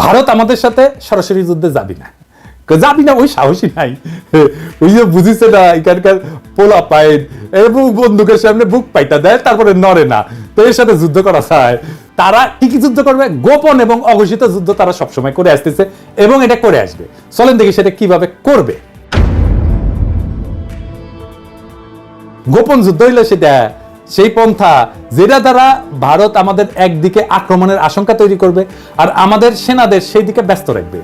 ভারত আমাদের সাথে সরাসরি যুদ্ধে যাবি না। যাবি না, ওই সাহসী নাই। ওই যে বুঝিছে না, এখানকার পোলা পাইন এবং বন্দুকের সামনে বুক পাইটা দেয়, তারপরে নড়ে না। তো এর সাথে যুদ্ধ করা চায় তারা কি কি যুদ্ধ করবে? গোপন এবং অঘোষিত যুদ্ধ তারা সবসময় করে আসতেছে এবং এটা করে আসবে। চলেন দেখি সেটা কীভাবে করবে। গোপন যুদ্ধ হইলে সেটা সেই পন্থা যেটা দ্বারা ভারত আমাদের একদিকে আক্রমণের আশঙ্কা তৈরি করবে আর আমাদের সেনাদের সেই দিকে ব্যস্ত রাখবে।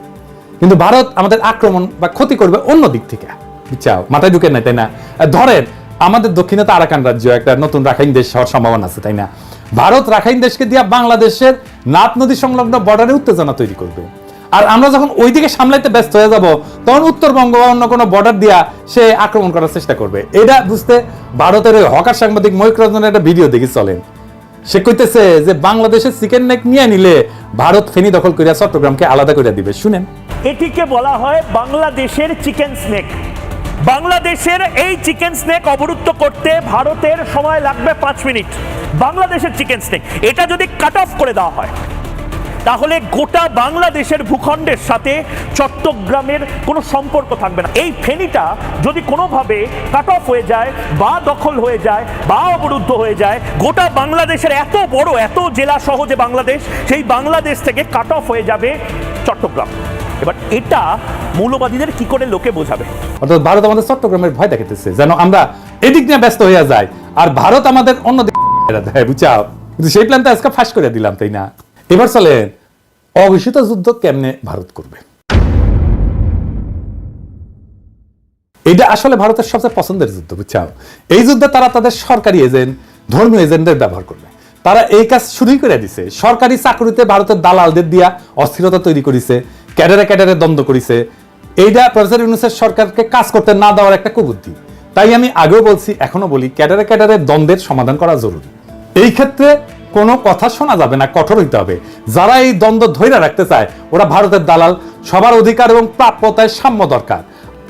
কিন্তু ভারত আমাদের আক্রমণ বা ক্ষতি করবে অন্য দিক থেকে। বুঝছাও? মাথায় ঢুকে নাই, তাই না? ধরেন, আমাদের দক্ষিণে তো আরাকান রাজ্য একটা নতুন রাখাইন দেশ হওয়ার সম্ভাবনা আছে, তাই না? ভারত রাখাইন দেশকে দিয়া বাংলাদেশের নাত নদী সংলগ্ন বর্ডারে উত্তেজনা তৈরি করবে। আর আমরা যখন ওইদিকে সামলাইতে ব্যস্ত হয়ে যাব, তখন উত্তরবঙ্গ বা অন্য কোনো বর্ডার দিয়া সে আক্রমণ করার চেষ্টা করবে। এটা বুঝতে ভারতের ওই হকার সাংবাদিক ময়ূক রঞ্জনের একটা ভিডিও দেখি, চলেন। সে কইতেছে যে, বাংলাদেশের চিকেন নেক নিয়ে নিলে ভারত ফেনি দখল করিয়া চট্টগ্রামকে আলাদা করে দিবে। শুনেন। এটিকে বলা হয় বাংলাদেশের চিকেন স্নেক বাংলাদেশের এই চিকেন স্নেক অবরুদ্ধ করতে ভারতের সময় লাগবে পাঁচ মিনিট। বাংলাদেশের চিকেন স্নেক এটা যদি কাট অফ করে দেওয়া হয় তাহলে গোটা বাংলাদেশের ভূখণ্ডের সাথে চট্টগ্রামের কোনো সম্পর্ক থাকবে না। এই ফেনীটা যদি কোনোভাবে কাট অফ হয়ে যায় বা দখল হয়ে যায় বা অবরুদ্ধ হয়ে যায়, গোটা বাংলাদেশের এত বড়, এত জেলা সহ যে বাংলাদেশ, সেই বাংলাদেশ থেকে কাট অফ হয়ে যাবে চট্টগ্রাম। এবার এটা মৌলবাদীদের কি করে লোকে বোঝাবে? অর্থাৎ ভারত আমাদের চট্টগ্রামের ভয় দেখাতেছে যেন আমরা এদিক নিয়ে ব্যস্ত হইয়া যাই। আর ভারত আমাদের অন্য দিকে দেয় বুঝাও কিন্তু সেই প্ল্যানটা আজকে ফাঁস করে দিলাম, তাই না? এবার চলেন অঘোষিত যুদ্ধ কেমনে ভারত করবে? এটা আসলে ভারতের সবচেয়ে পছন্দের যুদ্ধ, বুঝছাও? এই যুদ্ধে তারা তাদের সরকারি এজেন্ট, ধর্মীয় এজেন্টদের ব্যবহার করবে। তারা এই কাজ শুরুই করে দিছে। সরকারি চাকরিতে ভারতের দালালদের দিয়া অস্থিরতা তৈরি করেছে, ক্যাডারে ক্যাডারে দ্বন্দ্ব করেছে। এইটা প্রফেসর ইউনুসের সরকারকে কাজ করতে না দেওয়ার একটা কুবুদ্ধি। তাই আমি আগেও বলছি এখনও বলি, ক্যাডারে ক্যাডারে দ্বন্দ্বের সমাধান করা জরুরি। এই ক্ষেত্রে কোনো কথা শোনা যাবে না, কঠোর হইতে হবে। যারা এই দ্বন্দ্ব ধৈর্য রাখতে চায়, ওরা ভারতের দালাল, সবার অধিকার এবং প্রাপ্যতায় সাম্য দরকার।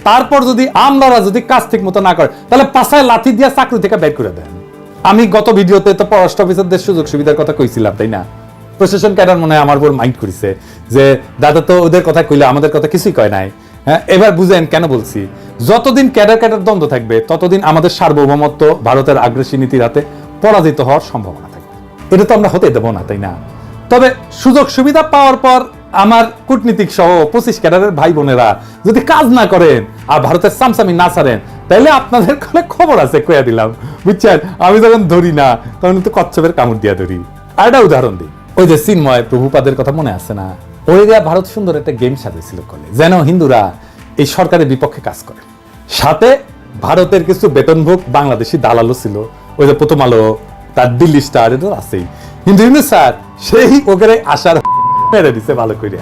তারপর যদি আমলারা যদি কাজ ঠিক মতো না করে, তাহলে পাশায় লাঠি দিয়ে চাকরি থেকে বের করে দেন। আমি গত ভিডিওতে তো পররাষ্ট্র অফিসারদের সুযোগ সুবিধার কথা কইছিলাম, তাই না? প্রশাসন ক্যাডার মনে হয় আমার উপর মাইন্ড করেছে যে, দাদা তো ওদের কথা কইলে আমাদের কথা কিছুই কয় নাই। হ্যাঁ এবার বুঝেন কেন বলছি? যতদিন ক্যাডার ক্যাডার দ্বন্দ্ব থাকবে, ততদিন আমাদের সার্বভৌমত্ব ভারতের আগ্রাসী নীতির হাতে পরাজিত হওয়ার সম্ভাবনা এটা তো আমরা হতে দেবো না, তাই না? তবে সুযোগ সুবিধা পাওয়ার পর আমার কূটনীতিক সহ পঁচিশ ক্যাডারের ভাই বোনেরা যদি কাজ না করেন আর ভারতের সামসামি না ছাড়েন তাহলে আপনাদের কলে খবর আছে কয়া দিলাম। বুঝছেন? আমি যখন ধরি না, তখন তো কচ্ছপের কামড় দিয়া ধরি। আর একটা উদাহরণ দিই। ওই যে চিন্ময় প্রভুপাদের কথা মনে আছে না? ওইরা ভারত সুন্দর একটা গেম সাজিয়েছিল কলে যেন হিন্দুরা এই সরকারের বিপক্ষে কাজ করে। সাথে ভারতের কিছু বেতনভোগ বাংলাদেশি দালালও ছিল। ওই যে প্রথম আলো তার দিল্লি স্টার এটা আছেই। কিন্তু স্যার, সেই ওখানে আসার মেরে দিছে ভালো করে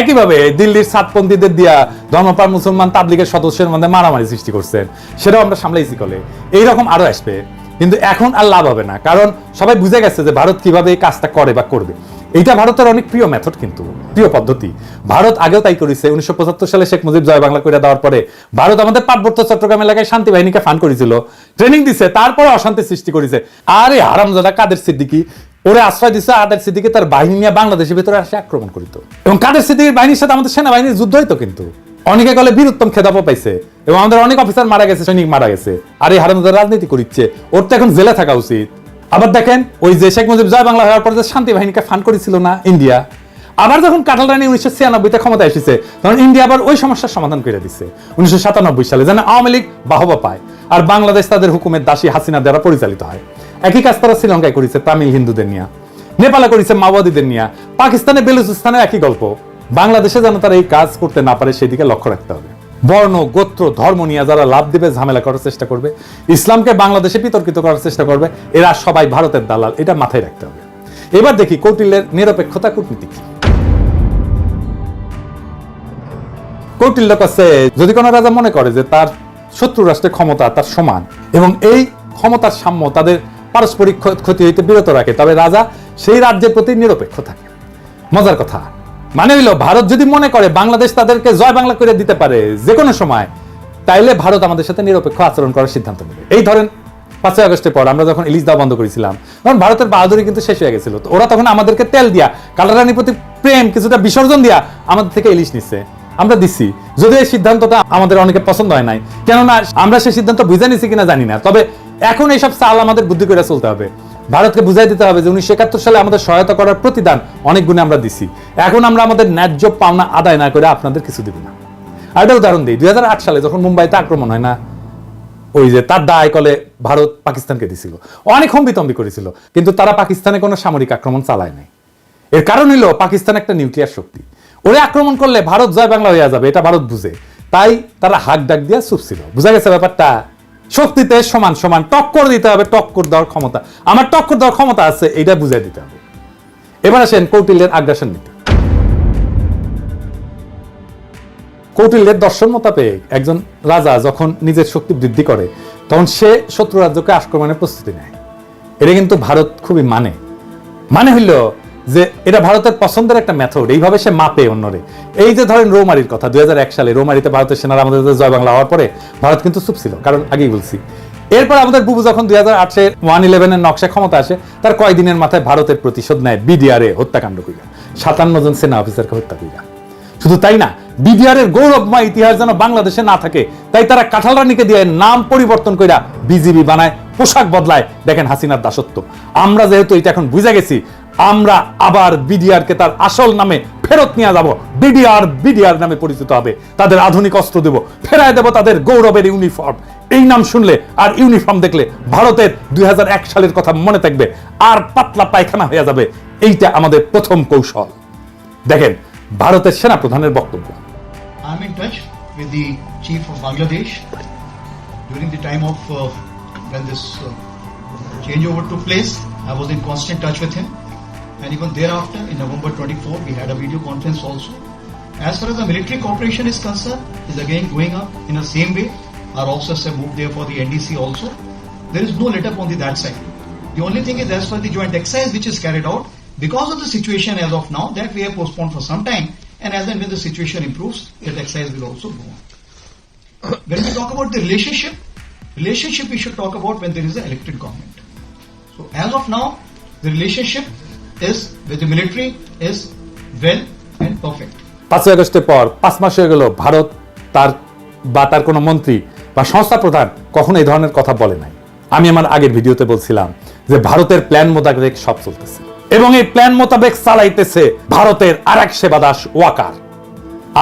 একইভাবে দিল্লির সাতপন্থীদের দিয়া ধর্মপ্রাণ মুসলমান তাবলিগের সদস্যের মধ্যে মারামারি সৃষ্টি করছেন, সেটাও আমরা সামলাইছি কলে। এইরকম আরও আসবে, কিন্তু এখন আর লাভ হবে না, কারণ সবাই বুঝে গেছে যে ভারত কীভাবে এই কাজটা করে বা করবে। এইটা ভারতের অনেক প্রিয় মেথড কিন্তু, প্রিয় পদ্ধতি। ভারত আগেও তাই করেছে। উনিশশো পঁচাত্তর সালে শেখ মুজিব জয় বাংলা করে দেওয়ার পরে ভারত আমাদের পার্বত্য চট্টগ্রাম এলাকায় শান্তি বাহিনীকে ফান করেছিল। ট্রেনিং দিছে, তারপরে অশান্তি সৃষ্টি করেছে। আরে হারামজাদা, কাদের সিদ্দিকি? ওরে আশ্রয় দিচ্ছে আদের সিদ্দিকি, তার বাহিনী নিয়ে বাংলাদেশের ভিতরে আসে আক্রমণ করিত। এবং কাদের সিদ্দিকির বাহিনীর সাথে আমাদের সেনাবাহিনীর যুদ্ধ হইতো কিন্তু। অনেকে গলে বীর উত্তম খেতাবও পাইছে। এবং আমাদের অনেক অফিসার মারা গেছে, সৈনিক মারা গেছে। আর এই হারামজাদা রাজনীতি করিচ্ছে, ওর তো এখন জেলে থাকা উচিত। আবার দেখেন, ওই যে শেখ মুজিব জয় বাংলা হওয়ার পরে যে শান্তি বাহিনীকে ফান করেছিল না ইন্ডিয়া আবার যখন কাটাল রানী উনিশশো ছিয়ানব্বইতে ক্ষমতা এসেছে, তখন ইন্ডিয়া আবার ওই সমস্যার সমাধান করে দিচ্ছে উনিশশো সাতানব্বই সালে যেন আওয়ামী লীগ বাহবা পায় আর বাংলাদেশ তাদের হুকুমের দাসী হাসিনা দ্বারা পরিচালিত হয়। একই কাজ তারা শ্রীলঙ্কায় করেছে তামিল হিন্দুদের নিয়ে। নেপালে করেছে মাওবাদীদের নিয়ে। পাকিস্তানে বেলুচিস্তানে একই গল্প। বাংলাদেশে যেন তারা এই কাজ করতে না পারে, সেদিকে লক্ষ্য রাখতে হবে। বর্ণ, গোত্র, ধর্ম নিয়ে যারা লাভ দিবে, ঝামেলা করার চেষ্টা করবে, ইসলামকে বাংলাদেশে বিতর্কিত করার চেষ্টা করবে, এরা সবাই ভারতের দালাল, এটা মাথায় রাখতে হবে। এবার দেখি কৌটিল্যের নিরপেক্ষতা কূটনীতি কি। কৌটিল্য কাছে যদি কোনো রাজা মনে করে যে তার শত্রু রাষ্ট্রের ক্ষমতা তার সমান, এবং এই ক্ষমতার সাম্য তাদের পারস্পরিক ক্ষ- ক্ষতি হইতে বিরত রাখে, তবে রাজা সেই রাজ্যের প্রতি নিরপেক্ষ থাকে। মজার কথা মানে হইল, ভারত যদি মনে করে বাংলাদেশ তাদেরকে জয় বাংলা করে দিতে পারে যে কোনো সময়, তাইলে ভারত আমাদের সাথে নিরপেক্ষ আচরণ করার সিদ্ধান্ত নেবে। এই ধরেন, পাঁচই আগস্টের পর আমরা যখন ইলিশ দেওয়া বন্ধ করেছিলাম, তখন ভারতের বাহাদুরি কিন্তু শেষ হয়ে গেছিল। তো ওরা তখন আমাদেরকে তেল দিয়া কালারানির প্রতি প্রেম, কিছুটা বিসর্জন দিয়া আমাদের থেকে ইলিশ নিচ্ছে আমরা দিচ্ছি যদিও এই সিদ্ধান্তটা আমাদের অনেকে পছন্দ হয় নাই। কেননা, আমরা সেই সিদ্ধান্ত বুঝে নিছি কিনা জানি না। তবে এখন এইসব চাল আমাদের বুদ্ধি করে চলতে হবে। ভারতকে বুঝাই দিতে হবে যে উনিশশো একাত্তর সালে আমাদের সহায়তা করার প্রতিদান অনেক গুণে আমরা দিছি। এখন আমরা আমাদের ন্যায্য পাওনা আদায় না করে আপনাদের কিছু দিব না। আর একটা উদাহরণ দিই, দুই সালে যখন মুম্বাইতে আক্রমণ হয় না, ওই যে তার দায় কলে ভারত পাকিস্তানকে দিছিল। অনেক হম্বিতম্বি করেছিল, কিন্তু তারা পাকিস্তানে কোনো সামরিক আক্রমণ চালায় নাই। এর কারণ হলো পাকিস্তান একটা নিউক্লিয়ার শক্তি। ওরে আক্রমণ করলে ভারত জয় বাংলা হয়ে যাবে, এটা ভারত বুঝে। তাই তারা হাক ডাক দিয়ে চুপ ছিল। বুঝা গেছে ব্যাপারটা? শক্তিতে সমান সমান টক্কর দিতে হবে, টক্কর দেওয়ার ক্ষমতা। আমার টক্কর দেওয়ার ক্ষমতা আছে, এটা বুঝাই দিতে হবে। এবার আসেন কৌটিল্যের আগ্রাসন নীতি। কৌটিল্যের দর্শন মোতাবেক একজন রাজা যখন নিজের শক্তি বৃদ্ধি করে, তখন সে শত্রু রাজ্যকে আক্রমণের প্রস্তুতি নেয়। এটা কিন্তু ভারত খুবই মানে। মানে হইল যে এটা ভারতের পছন্দের একটা মেথড এইভাবে সে মাপে অন্যরে। এই যে ধরেন রৌমারির কথা, দুই সালে রৌমারিতে ভারতের সেনারা আমাদের জয় বাংলা হওয়ার পরে ভারত কিন্তু চুপ ছিল, কারণ আগেই বলছি। এরপর আমাদের বুবু যখন দুই হাজার আটে ওয়ান ইলেভেনের নকশা ক্ষমতা আসে, তার কয়দিনের মাথায় ভারতের প্রতিশোধ নেয় বিডিআরে হত্যাকাণ্ড কইরা। সাতান্ন জন সেনা অফিসারকে হত্যা কইরা। শুধু তাই না বিডিআরের গৌরবময় ইতিহাস যেন বাংলাদেশে না থাকে, তাই তারা কাঁঠাল রানীকে দিয়ে নাম পরিবর্তন কইরা বিজিবি বানায়, পোশাক বদলায়। দেখেন হাসিনার দাসত্ব। আমরা যেহেতু এটা এখন বুঝে গেছি আমরা আবার বিডিআর কে তার আসল নামে ফেরত নিয়ে যাব। বিডিআর বিডিআর নামে পরিচিত হবে। তাদের আধুনিক অস্ত্র দেব ফেরায় দেব তাদের গৌরবের ইউনিফর্ম। এই নাম শুনলে আর ইউনিফর্ম দেখলে ভারতের দুই সালের কথা মনে থাকবে আর পাতলা পায়খানা হয়ে যাবে। এইটা আমাদের প্রথম কৌশল। দেখেন ভারতের সেনা প্রধানের বক্তব্য। I'm in touch with the chief of Bangladesh during the time uh, when this uh, changeover took place. I was in constant touch with him, and even thereafter, in November 24, we had a video conference also. As far as the military cooperation is concerned, is again going up in the same way. Our officers have moved there for the NDC also. There is no let up on the that side. The only thing is as far as the joint exercise which is carried out, because of the situation as of now, that we have postponed for some time, and as and when the situation improves, that exercise will also go on. When we talk about the relationship, relationship we should talk about when there is an elected government. So as of now, the relationship is with the military is well and perfect. পাঁচই আগস্টের পর পাঁচ মাস হয়ে গেল, ভারত তার বা তার কোনো মন্ত্রী বা সংস্থা প্রধান কখনো এই ধরনের কথা বলে নাই। আমি আমার আগের ভিডিওতে বলছিলাম যে ভারতের প্ল্যান মোতাবেক সব চলতেছে। এবং এই প্ল্যান মোতাবেক চালাইতেছে ভারতের আর এক সেবাদাস ওয়াকার।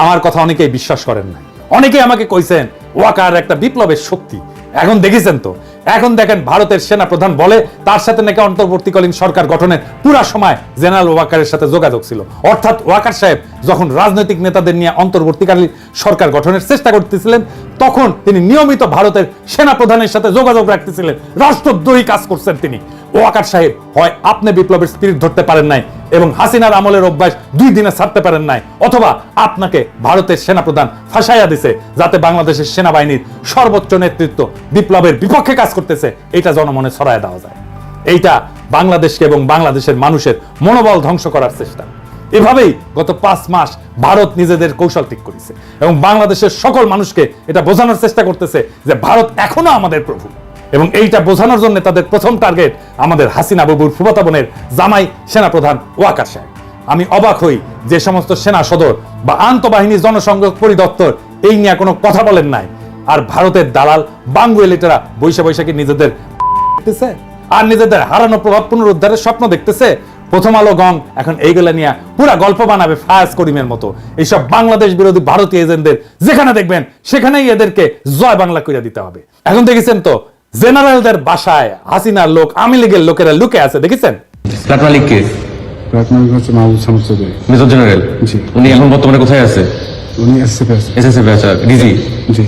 আমার কথা অনেকেই বিশ্বাস করেন নাই। অনেকেই আমাকে কইছেন, ওয়াকার একটা বিপ্লবের শক্তি। এখন দেখেছেন তো এখন দেখেন ভারতের সেনা প্রধান বলে, তার সাথে নাকি অন্তর্বর্তীকালীন সরকার গঠনের পুরা সময় জেনারেল ওয়াকারের সাথে যোগাযোগ ছিল। অর্থাৎ ওয়াকার সাহেব যখন রাজনৈতিক নেতাদের নিয়ে অন্তর্বর্তীকালীন সরকার গঠনের চেষ্টা করতেছিলেন, তখন তিনি নিয়মিত ভারতের সেনা প্রধানের সাথে যোগাযোগ রাখতেছিলেন। রাষ্ট্রদ্রোহী কাজ করছেন তিনি। ওয়াকার সাহেব, হয় আপনি বিপ্লবের স্পিরিট ধরতে পারেন নাই এবং হাসিনার আমলের অভ্যাস দুই দিনে ছাড়তে পারেন নাই, অথবা আপনাকে ভারতের সেনাপ্রধান ফাঁসাইয়া দিছে যাতে বাংলাদেশের সেনাবাহিনীর সর্বোচ্চ নেতৃত্ব বিপ্লবের বিপক্ষে কাজ করতেছে এটা জনমনে ছড়ায় দেওয়া যায়। এইটা বাংলাদেশকে এবং বাংলাদেশের মানুষের মনোবল ধ্বংস করার চেষ্টা। এভাবেই গত পাঁচ মাস ভারত নিজেদের কৌশল ঠিক করেছে এবং বাংলাদেশের সকল মানুষকে এটা বোঝানোর চেষ্টা করতেছে যে ভারত এখনও আমাদের প্রভু। এবং এইটা বোঝানোর জন্য তাদের প্রথম টার্গেট আমাদের হাসিনা বাবুর ফুফাতা বোনের জামাই সেনাপ্রধান ওয়াকার সাহেব। আমি অবাক হই যে সমস্ত সেনা সদর বা আন্তঃবাহিনী জনসংযোগ পরিদপ্তর এই নিয়ে কোনো কথা বলেন নাই। আর ভারতের দালাল, বাঙ্গু এলিটেরা বৈশা বৈশাখী নিজেদের দেখতেছে আর নিজেদের হারানো প্রভাব পুনরুদ্ধারের স্বপ্ন দেখতেছে। প্রথম আলো গং এখন এইগুলা নিয়ে পুরা গল্প বানাবে ফায়াজ করিমের মতো। এইসব বাংলাদেশ বিরোধী ভারতীয় এজেন্টদের যেখানে দেখবেন, সেখানেই এদেরকে জয় বাংলা করে দিতে হবে। এখন দেখেছেন তো জেনারেলদের বাসায় হাসিনার লোক আওয়ামী লীগের লোকেরা লুকে আছে দেখেছেন? ফ্ল্যাট কে? প্রাথমিক হচ্ছে মাহবুব সামুদ চৌধুরী মেজর জেনারেল? জি। উনি এখন বর্তমানে কোথায় আছে? উনি এসএফ আছে। এসএসএফ আছে ডিজি? জি।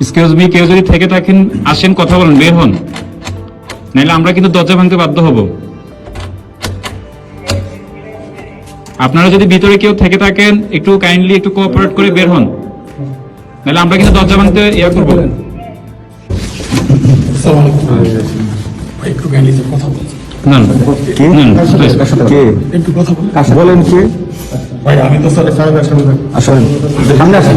এক্সকিউজ মি কেউ যদি থেকে থাকেন আসেন কথা বলেন বের হন। নাহলে আমরা কিন্তু দরজা ভাঙতে বাধ্য হব। আপনারা যদি ভিতরে কেউ থেকে থাকেন একটু কাইন্ডলি একটু কোঅপারেট করে বের হন। নাহলে আমরা কিন্তু দরজা ভাঙতে ইয়া করব। একটু কাইন্ডলি কথা বলছি না না। কে? না, না, please। বলেন। কে? ভাই আমি তো স্যার আসলে সামনে আসেন। সামনে আসেন।